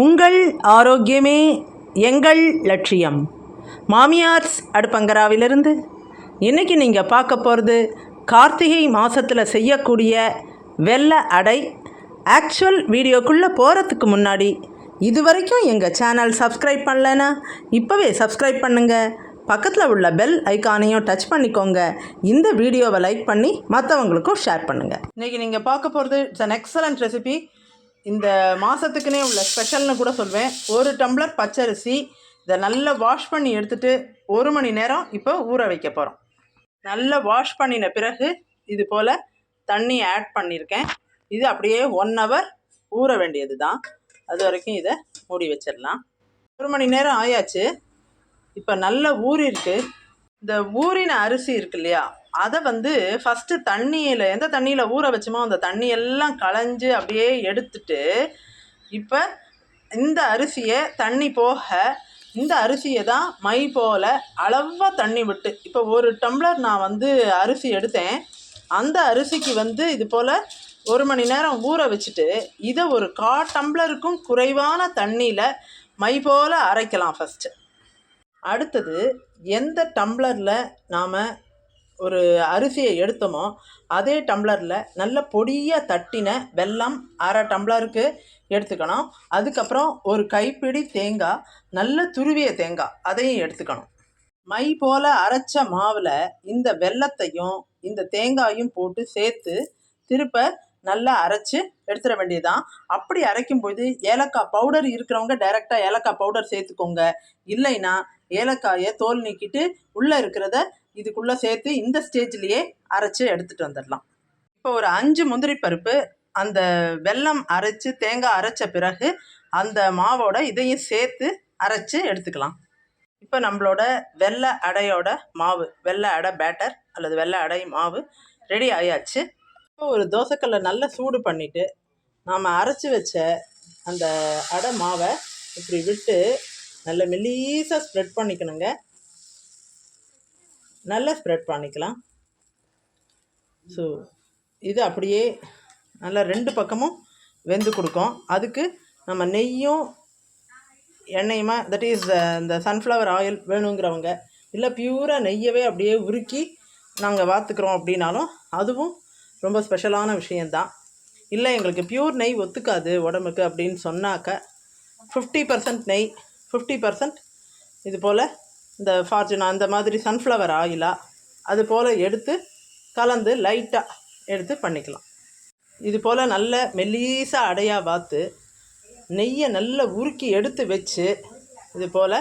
உங்கள் ஆரோக்கியமே எங்கள் லட்சியம். மாமியார்ஸ் அடுப்பங்கராவிலிருந்து இன்றைக்கி நீங்கள் பார்க்க போகிறது கார்த்திகை மாதத்தில் செய்யக்கூடிய வெள்ளை அடை. ஆக்சுவல் வீடியோக்குள்ளே போகிறதுக்கு முன்னாடி இது வரைக்கும் எங்கள் சேனல் சப்ஸ்கிரைப் பண்ணலைன்னா இப்போவே சப்ஸ்கிரைப் பண்ணுங்கள் பக்கத்தில் உள்ள பெல் ஐக்கானையும் டச் பண்ணிக்கோங்க. இந்த வீடியோவை லைக் பண்ணி மற்றவங்களுக்கும் ஷேர் பண்ணுங்கள் இன்றைக்கி நீங்கள் பார்க்க போகிறது இட்ஸ் அன் எக்ஸலண்ட் ரெசிபி இந்த மாதத்துக்குனே உள்ள ஸ்பெஷல்னு கூட சொல்வேன். ஒரு டம்ளர் பச்சரிசி இதை நல்லா வாஷ் பண்ணி எடுத்துட்டு ஒரு மணி நேரம் இப்போ ஊற வைக்க போகிறோம் நல்லா வாஷ் பண்ணின பிறகு இது போல் தண்ணி ஆட் பண்ணியிருக்கேன் இது அப்படியே ஒன் ஹவர் ஊற வேண்டியது தான் அது வரைக்கும் இதை மூடி வச்சிடலாம். ஒரு மணி நேரம் ஆயாச்சு. இப்போ நல்ல ஊறிருக்கு. இந்த ஊறின அரிசி இருக்கு இல்லையா அதை வந்து ஃபஸ்ட்டு தண்ணியில் எந்த தண்ணியில் ஊற வச்சோமோ அந்த தண்ணி எல்லாம் களைஞ்சு அப்படியே எடுத்துட்டு இப்போ இந்த அரிசியை தண்ணி போக இந்த அரிசியை தான் மை போல் அளவாக தண்ணி விட்டு இப்போ ஒரு டம்ளர் நான் வந்து அரிசி எடுத்தேன். அந்த அரிசிக்கு வந்து இது போல் ஒரு மணி நேரம் ஊற வச்சுட்டு இதை ஒரு கா டம்ளருக்கும் குறைவான தண்ணியில் மை போல் அரைக்கலாம் ஃபஸ்ட்டு அடுத்தது எந்த டம்ளரில் நாம் ஒரு அரிசியை எடுத்தோமோ அதே டம்ளரில் நல்ல பொடியாக தட்டின வெல்லம் அரை டம்ளருக்கு எடுத்துக்கணும். அதுக்கப்புறம் ஒரு கைப்பிடி தேங்காய் நல்ல துருவிய தேங்காய் அதையும் எடுத்துக்கணும். மை போல் அரைச்ச மாவில் இந்த வெல்லத்தையும் இந்த தேங்காயும் போட்டு சேர்த்து திருப்ப நல்லா அரைச்சி எடுத்துட வேண்டியதுதான். அப்படி அரைக்கும்போது ஏலக்காய் பவுடர் இருக்கிறவங்க டைரெக்டாக ஏலக்காய் பவுடர் சேர்த்துக்கோங்க. இல்லைன்னா ஏலக்காயை தோல் நீக்கிட்டு உள்ளே இருக்கிறத இதுக்குள்ளே சேர்த்து இந்த ஸ்டேஜ்லேயே அரைச்சி எடுத்துகிட்டு வந்துடலாம். இப்போ ஒரு அஞ்சு முந்திரி பருப்பு அந்த வெல்லம் அரைச்சி தேங்காய் அரைச்ச பிறகு அந்த மாவோட இதையும் சேர்த்து அரைச்சி எடுத்துக்கலாம். இப்போ நம்மளோட வெள்ளை அடையோட மாவு வெள்ளை அடை பேட்டர் அல்லது வெள்ளை அடை மாவு ரெடி ஆயாச்சு. இப்போ ஒரு தோசைக்கல்லை நல்லா சூடு பண்ணிவிட்டு நாம் அரைச்சி வச்ச அந்த அடை மாவை இப்படி விட்டு நல்ல மெல்லீஸாக ஸ்ப்ரெட் பண்ணிக்கணுங்க. நல்லா ஸ்ப்ரெட் பண்ணிக்கலாம். ஸோ இது அப்படியே நல்லா ரெண்டு பக்கமும் வெந்து கொடுக்கும். அதுக்கு நம்ம நெய்யும் எண்ணெயுமா தட் இஸ் இந்த சன்ஃப்ளவர் ஆயில் வேணுங்கிறவங்க இல்லை பியூராக நெய்யவே அப்படியே உருக்கி நாங்கள் வாத்துக்கிறோம் அப்படின்னாலும் அதுவும் ரொம்ப ஸ்பெஷலான விஷயந்தான் இல்லை எங்களுக்கு பியூர் நெய் ஒத்துக்காது உடம்புக்கு அப்படின்னு சொன்னாக்க ஃபிஃப்டி பர்சன்ட் நெய் ஃபிஃப்டி பர்சன்ட் இது போல் இந்த ஃபார்ச்சுனா அந்த மாதிரி சன்ஃப்ளவர் ஆயிலா அது போல் எடுத்து கலந்து லைட்டாக எடுத்து பண்ணிக்கலாம். இது போல் நல்ல மெல்லீசாக அடையாக பார்த்து நெய்யை நல்லா உருக்கி எடுத்து வச்சு இது போல்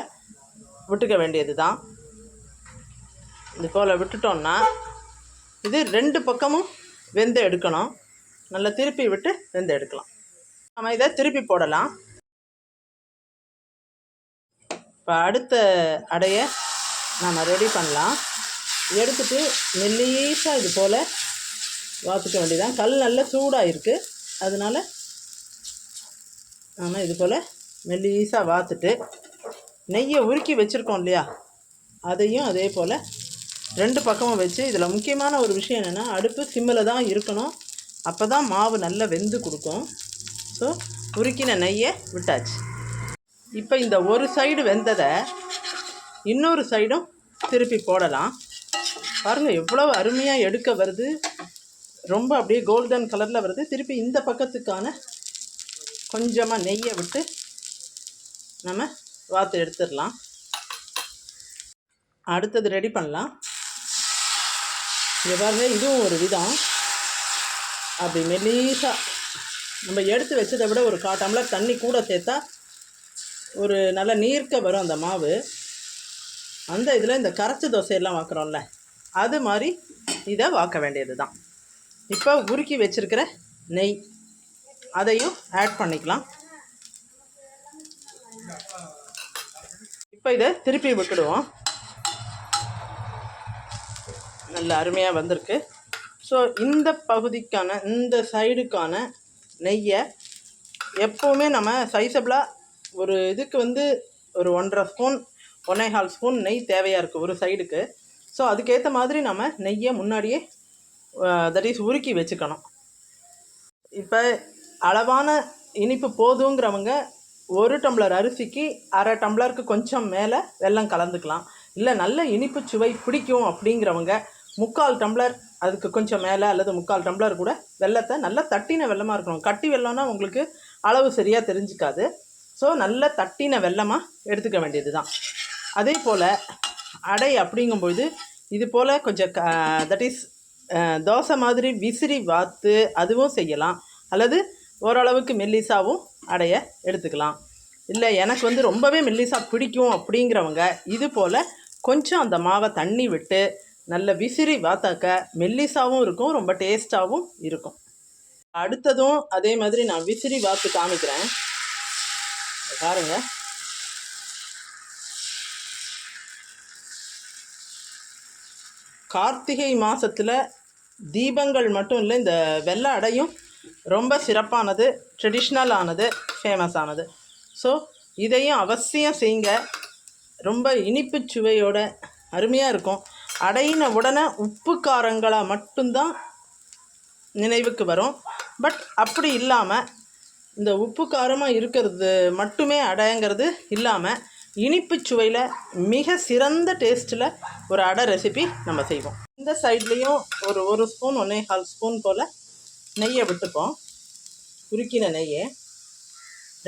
விட்டுக்க வேண்டியது தான் இது போல் விட்டுட்டோம்னா இது ரெண்டு பக்கமும் வெந்து எடுக்கணும். நல்லா திருப்பி விட்டு வெந்து எடுக்கலாம். நம்ம இதை திருப்பி போடலாம். இப்போ அடுத்த அடையை நாம் ரெடி பண்ணலாம். எடுத்துட்டு மெல்லீஸாக இது போல் வாத்துக்க வேண்டியதான் கல் நல்ல சூடாக இருக்குது அதனால் நாம் இது போல் மெல்லீஸாக வாத்துட்டு நெய்யை உருக்கி வச்சுருக்கோம் இல்லையா? அதையும் அதே போல் ரெண்டு பக்கமும் வச்சு இதில் முக்கியமான ஒரு விஷயம் என்னென்னா அடுப்பு சிம்மில் தான் இருக்கணும். அப்போ தான் மாவு நல்லா வெந்து கொடுக்கும். ஸோ உருக்கின நெய்யை விட்டாச்சு. இப்போ இந்த ஒரு சைடு வெந்ததை இன்னொரு சைடும் திருப்பி போடலாம். பாருங்கள் எவ்வளோ அருமையாக எடுக்க வருது. ரொம்ப அப்படியே கோல்டன் கலரில் வருது. திருப்பி இந்த பக்கத்துக்கான கொஞ்சமாக நெய்யை விட்டு நம்ம வாத்து எடுத்துடலாம். அடுத்தது ரெடி பண்ணலாம். இங்கே இதுவும் ஒரு விதம். அப்படி மெலீசாக நம்ம எடுத்து வச்சதை விட ஒரு கா டம்ளர் தண்ணி கூட சேர்த்தா ஒரு நல்ல நீர்க்க வரும் அந்த மாவு. அந்த இதில் இந்த கரைச்ச தோசையெல்லாம் வாக்குறோம்ல அது மாதிரி இதை வாக்க வேண்டியது தான் இப்போ உருக்கி வச்சுருக்கிற நெய் அதையும் ஆட் பண்ணிக்கலாம். இப்போ இதை திருப்பி விட்டுடுவோம். நல்ல அருமையாக வந்திருக்கு. ஸோ இந்த பகுதிக்கான இந்த சைடுக்கான நெய்யை எப்போவுமே நம்ம சைஸபிளாக ஒரு இதுக்கு வந்து ஒரு ஒன்றரை ஸ்பூன் ஒன்றே கால் ஸ்பூன் நெய் தேவையாக இருக்குது ஒரு சைடுக்கு. ஸோ அதுக்கேற்ற மாதிரி நம்ம நெய்யை முன்னாடியே தட் இஸ் உருக்கி வச்சுக்கணும். இப்போ அளவான இனிப்பு போதுங்கிறவங்க ஒரு டம்ளர் அரிசிக்கு அரை டம்ளருக்கு கொஞ்சம் மேலே வெல்லம் கலந்துக்கலாம். இல்லை நல்ல இனிப்பு சுவை பிடிக்கும் அப்படிங்கிறவங்க முக்கால் டம்ளர் அதுக்கு கொஞ்சம் மேலே அல்லது முக்கால் டம்ளர் கூட வெள்ளத்தை நல்லா தட்டின வெள்ளமாக இருக்கணும். கட்டி வெள்ளம்னா உங்களுக்கு அளவு சரியாக தெரிஞ்சுக்காது. ஸோ நல்ல தட்டின வெல்லமாக எடுத்துக்க வேண்டியது தான் அதே போல் அடை அப்படிங்கும்பொழுது இது போல் கொஞ்சம் க தட் இஸ் தோசை மாதிரி விசிறி வாத்து அதுவும் செய்யலாம். அல்லது ஓரளவுக்கு மெல்லிசாவும் அடைய எடுத்துக்கலாம். இல்லை எனக்கு வந்து ரொம்பவே மெல்லிசா பிடிக்கும் அப்படிங்கிறவங்க இது போல் கொஞ்சம் அந்த மாவை தண்ணி விட்டு நல்ல விசிறி வாத்தாக்க மெல்லிசாவும் இருக்கும் ரொம்ப டேஸ்ட்டாகவும் இருக்கும். அடுத்ததும் அதே மாதிரி நான் விசிறி வாத்து காமிக்கிறேன். பாருங்கள் பாருங்க. கார்த்திகை மாதத்தில் தீபங்கள் மட்டும் இல்லை இந்த வெள்ளை அடையும் ரொம்ப சிறப்பானது ட்ரெடிஷ்னல் ஆனது ஃபேமஸ் ஆனது. ஸோ இதையும் அவசியம் செய்யுங்க ரொம்ப இனிப்பு சுவையோட அருமையாக இருக்கும். அடையின உடனே உப்பு காரங்களாக மட்டும்தான் நினைவுக்கு வரும். பட் அப்படி இல்லாமல் இந்த உப்பு காரமாக இருக்கிறது மட்டுமே அடைங்கிறது இல்லாமல் இனிப்பு சுவையில் மிக சிறந்த டேஸ்ட்டில் ஒரு அடை ரெசிபி நம்ம செய்வோம். இந்த சைட்லேயும் ஒரு ஒரு ஸ்பூன் ஒன்றே கால் ஸ்பூன் போல் நெய்யை விட்டுப்போம். உருக்கின நெய்யை.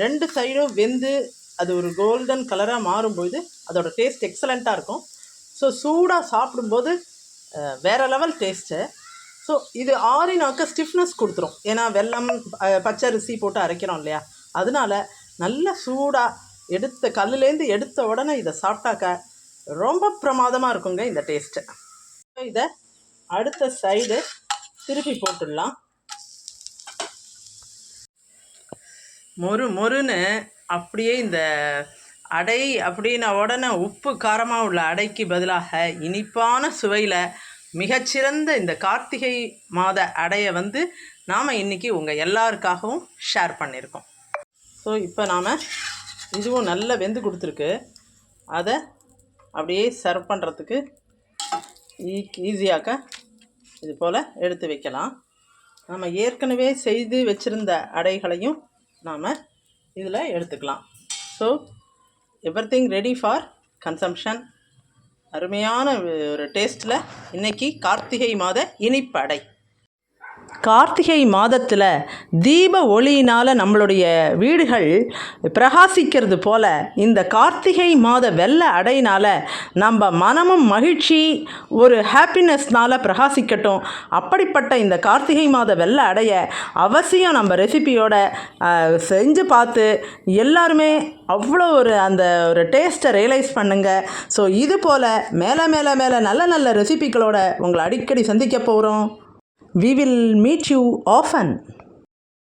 ரெண்டு சைடும் வெந்து அது ஒரு கோல்டன் கலராக மாறும்போது அதோட டேஸ்ட் எக்ஸலண்ட்டாக இருக்கும். ஸோ சூடாக சாப்பிடும்போது வேறு வேற லெவல் டேஸ்ட்டு ஸோ இது ஆறினாக்க ஸ்டிஃப்னஸ் கொடுத்துரும். ஏன்னா வெல்லம் பச்சை பச்சரிசி போட்டு அரைக்கிறோம் இல்லையா? அதனால நல்ல சூடாக எடுத்த கல்லுலேருந்து எடுத்த உடனே இதை சாப்பிட்டாக்க ரொம்ப பிரமாதமாக இருக்குங்க இந்த டேஸ்ட்டு இதை அடுத்த சைடு திருப்பி போட்டுடலாம். மொறு மொறுன்னு அப்படியே இந்த அடை அப்படின்ன உடனே உப்பு காரமாக உள்ள அடைக்கு பதிலாக இனிப்பான சுவையில் மிகச்சிறந்த இந்த கார்த்திகை மாத அடையை வந்து நாம் இன்றைக்கி உங்கள் எல்லாருக்காகவும் ஷேர் பண்ணியிருக்கோம். ஸோ இப்போ நாம் இதுவும் நல்லா வெந்து கொடுத்துருக்கு. அதை அப்படியே சர்வ் பண்ணுறதுக்கு ஈ e-, ஈஸியாக இது போல் எடுத்து வைக்கலாம். நம்ம ஏற்கனவே செய்து வச்சுருந்த அடைகளையும் நாம் இதில் எடுத்துக்கலாம். So everything ready for consumption அருமையான ஒரு டேஸ்ட்டில் இன்னைக்கு கார்த்திகை மாத இனிப்படை. கார்த்திகை மாதத்தில் தீப ஒளியினால் நம்மளுடைய வீடுகள் பிரகாசிக்கிறது போல இந்த கார்த்திகை மாத வெள்ள அடையினால் நம்ம மனமும் மகிழ்ச்சி ஒரு ஹாப்பினஸ்னால் பிரகாசிக்கட்டும். அப்படிப்பட்ட இந்த கார்த்திகை மாத வெள்ள அடைய அவசியம் நம்ம ரெசிபியோட செஞ்சு பார்த்து எல்லாருமே அவ்வளோ ஒரு அந்த ஒரு டேஸ்ட்டை ரியலைஸ் பண்ணுங்கள் ஸோ இது போல் மேலே மேலே மேலே நல்ல நல்ல ரெசிபிகளோட உங்களை அடிக்கடி சந்திக்க போகிறோம் We will meet you often.